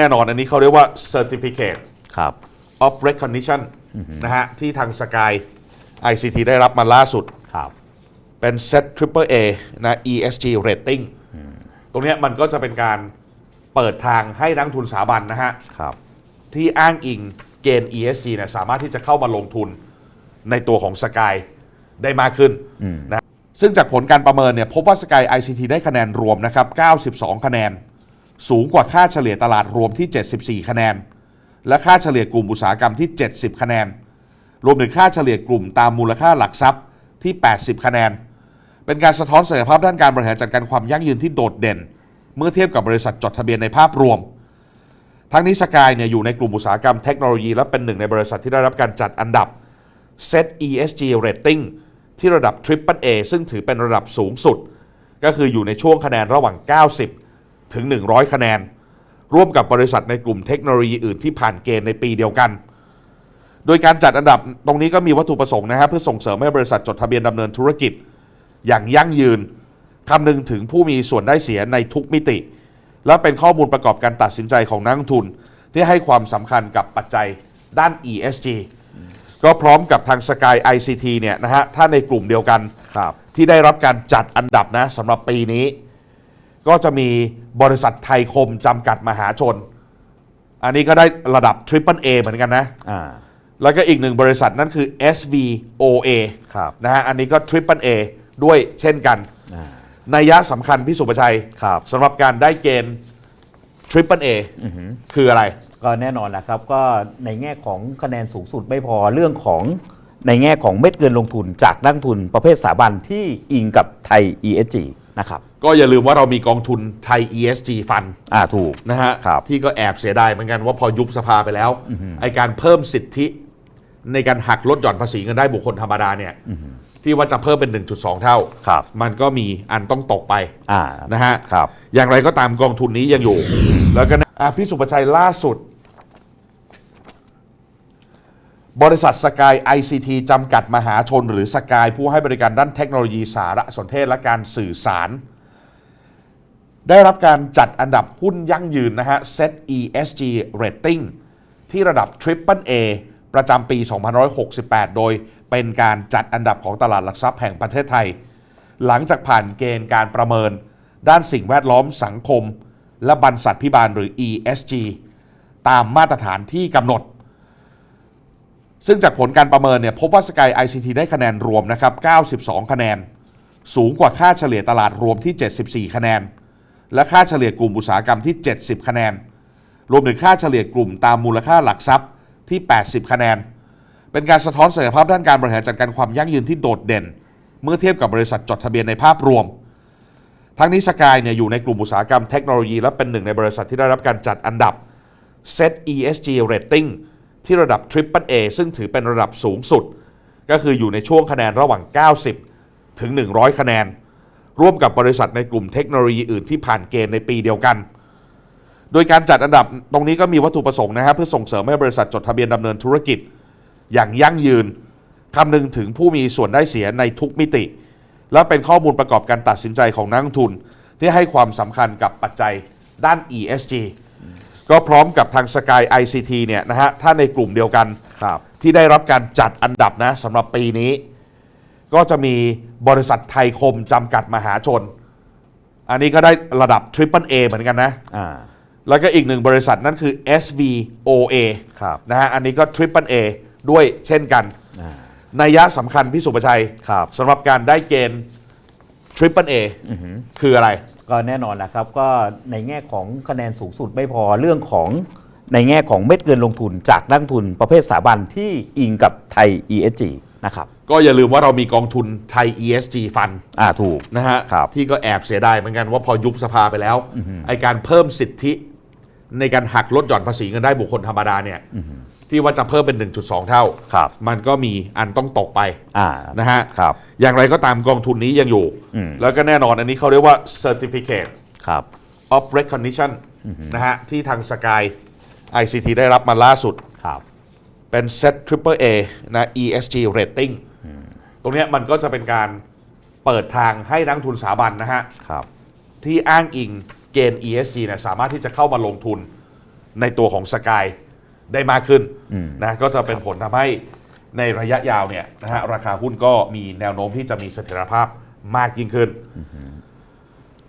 แน่นอนอันนี้เขาเรียกว่า certificate ครับ of recognition นะฮะ ที่ทางสกาย ICT ได้รับมาล่าสุด ครับ เป็น Set Triple A นะ ESG rating ตรงเนี้ยมันก็จะเป็นการเปิดทางให้นักลงทุนสถาบันนะฮะ ครับที่ที่อ้างอิงเกณฑ์ ESG เนี่ยสามารถที่จะเข้ามาลงทุนในตัวของสกายได้มากขึ้นนะซึ่งจากผลการประเมินเนี่ยพบว่าสกาย ICT ได้คะแนนรวมนะครับ 92 คะแนน สูงกว่าค่าเฉลี่ยตลาดรวมที่ 74 คะแนน และค่าเฉลี่ยกลุ่มอุตสาหกรรมที่ 70 คะแนน รวมถึงค่าเฉลี่ยกลุ่มตามมูลค่าหลักทรัพย์ที่ 80 คะแนน เป็นการสะท้อนศักยภาพด้านการบริหารจัดการความยั่งยืนที่โดดเด่น เมื่อเทียบกับบริษัทจดทะเบียนในภาพรวม ทั้งนี้สกายเนี่ยอยู่ในกลุ่มอุตสาหกรรมเทคโนโลยี และเป็นหนึ่งในบริษัทที่ได้รับการจัดอันดับ Set ESG Rating ที่ระดับ Triple A ซึ่งถือเป็นระดับสูงสุด ก็คืออยู่ในช่วงคะแนนระหว่าง 90 ถึง 100 คะแนน ร่วมกับบริษัทในกลุ่มเทคโนโลยีอื่นที่ผ่านเกณฑ์ในปีเดียวกัน โดยการจัดอันดับตรงนี้ก็มีวัตถุประสงค์นะครับเพื่อส่งเสริมให้บริษัทจดทะเบียนดำเนินธุรกิจ อย่างยั่งยืนคำนึงถึงผู้มีส่วนได้เสียในทุกมิติ และเป็นข้อมูลประกอบการตัดสินใจของนักลงทุน ที่ให้ความสำคัญกับปัจจัยด้าน ESG ก็พร้อมกับทาง Sky ICT เนี่ยนะฮะถ้าในกลุ่มเดียวกันครับที่ได้รับการจัดอันดับนะสำหรับปีนี้ ก็จะมีบริษัทไทยคมจำกัดมหาชน อันนี้ก็ได้ระดับ Triple A เหมือนกันนะ อ่า แล้วก็อีกหนึ่งบริษัทนั่นคือ SVOA ครับนะฮะ อันนี้ก็ Triple A ด้วยเช่นกัน อ่า นัยยะสำคัญพี่สุประชัยครับ สำหรับการได้เกณฑ์ Triple A คืออะไร ก็แน่นอนนะครับก็ในแง่ของคะแนนสูงสุดไม่พอเรื่องของในแง่ของเม็ดเงินลงทุนจากนักลงทุนประเภทสถาบันที่อิงกับไทย ESG นะครับก็อย่าลืมว่าเรามีกองทุนไทย ESG Fund อ่าถูกนะฮะครับที่ก็แอบเสียดายเหมือนกันว่าพอยุบสภาไปแล้วไอการเพิ่มสิทธิในการหักลดหย่อนภาษีเงินได้บุคคลธรรมดาเนี่ยที่ว่าจะเพิ่มเป็น 1.2 เท่าครับมันก็มีอันต้องตกไปอ่านะฮะครับอย่างไรก็ตามกองทุนนี้ยังอยู่ แล้วก็นะอะพี่สุประชัยล่าสุด บริษัทสกาย ICT จำกัดมหาชนหรือสกายผู้ให้บริการด้านเทคโนโลยีสารสนเทศและการสื่อสาร ได้รับการจัดอันดับหุ้นยั่งยืนนะฮะ Set ESG Rating ที่ระดับ Triple A ประจำปี 2568 โดยเป็นการจัดอันดับของตลาดหลักทรัพย์แห่งประเทศไทย หลังจากผ่านเกณฑ์การประเมิน ด้านสิ่งแวดล้อมสังคม และบรรษัทพิบาลหรือ ESG ตามมาตรฐานที่กำหนด ซึ่งจากผลการประเมินเนี่ยพบว่า Sky ICT ได้คะแนนรวมนะครับ 92 คะแนน สูงกว่าค่าเฉลี่ยตลาดรวมที่ 74 คะแนน และค่าเฉลี่ยกลุ่มอุตสาหกรรมที่ 70 คะแนน รวมถึงค่าเฉลี่ยกลุ่มตามมูลค่าหลักทรัพย์ที่ 80 คะแนน เป็นการสะท้อนศักยภาพด้านการบริหารจัดการความยั่งยืนที่โดดเด่น เมื่อเทียบกับบริษัทจดทะเบียนในภาพรวม ทั้งนี้สกายเนี่ยอยู่ในกลุ่มอุตสาหกรรมเทคโนโลยีและเป็นหนึ่งในบริษัทที่ได้รับการจัดอันดับ Set ESG Rating ที่ระดับ Triple A ซึ่งถือเป็นระดับสูงสุด ก็คืออยู่ในช่วงคะแนนระหว่าง 90 ถึง 100 คะแนน ร่วมกับบริษัทในกลุ่มเทคโนโลยีอื่นที่ผ่านเกณฑ์ในปีเดียวกัน โดยการจัดอันดับตรงนี้ก็มีวัตถุประสงค์นะครับเพื่อส่งเสริมให้บริษัทจดทะเบียนดำเนินธุรกิจ อย่างยั่งยืนคำนึงถึงผู้มีส่วนได้เสียในทุกมิติ และเป็นข้อมูลประกอบการตัดสินใจของนักลงทุน ที่ให้ความสำคัญกับปัจจัยด้าน ESG ก็พร้อมกับทาง Sky ICT เนี่ยนะฮะถ้าในกลุ่มเดียวกัน ครับที่ได้รับการจัดอันดับนะสำหรับปีนี้ ก็จะมีบริษัทไทยคมจำกัดมหาชน อันนี้ก็ได้ระดับ Triple A เหมือนกันนะ อ่าแล้วก็อีกหนึ่งบริษัทนั่นคือ SVOA ครับ นะฮะอันนี้ก็ Triple A ด้วยเช่นกันอ่านัยยะสำคัญพี่สุประชัยครับ สำหรับการได้เกณฑ์ Triple A คืออะไร ก็แน่นอนนะครับก็ในแง่ของคะแนนสูงสุดไม่พอเรื่องของในแง่ของเม็ดเงินลงทุนจากนักลงทุนประเภทสถาบันที่อิงกับไทย ESG นะครับก็อย่าลืมว่าเรามีกองทุนไทย ESG Fund อ่าถูกนะฮะครับที่ก็แอบเสียดายเหมือนกันว่าพอยุบสภาไปแล้วไอการเพิ่มสิทธิในการหักลดหย่อนภาษีเงินได้บุคคลธรรมดาเนี่ย ที่ว่าจะเพิ่มเป็น 1.2 เท่า ครับมันก็มีอันต้องตกไปอ่านะฮะ ครับ อย่างไรก็ตามกองทุนนี้ยังอยู่ อืม แล้วก็แน่นอนอันนี้เขาเรียกว่า certificate ครับ of recognition นะฮะ ที่ทางสกาย ICT ได้รับมาล่าสุด ครับ เป็น Set Triple A นะ ESG rating ตรงเนี้ยมันก็จะเป็นการเปิดทางให้นักลงทุนสถาบันนะฮะ ครับ ที่อ้างอิงเกณฑ์ ESG เนี่ยสามารถที่จะเข้ามาลงทุนในตัวของสกาย ได้มากขึ้นอืมนะก็จะเป็นผลทำให้ในระยะยาวเนี่ยนะฮะราคาหุ้นก็มีแนวโน้มที่จะมีเสถียรภาพมากยิ่งขึ้น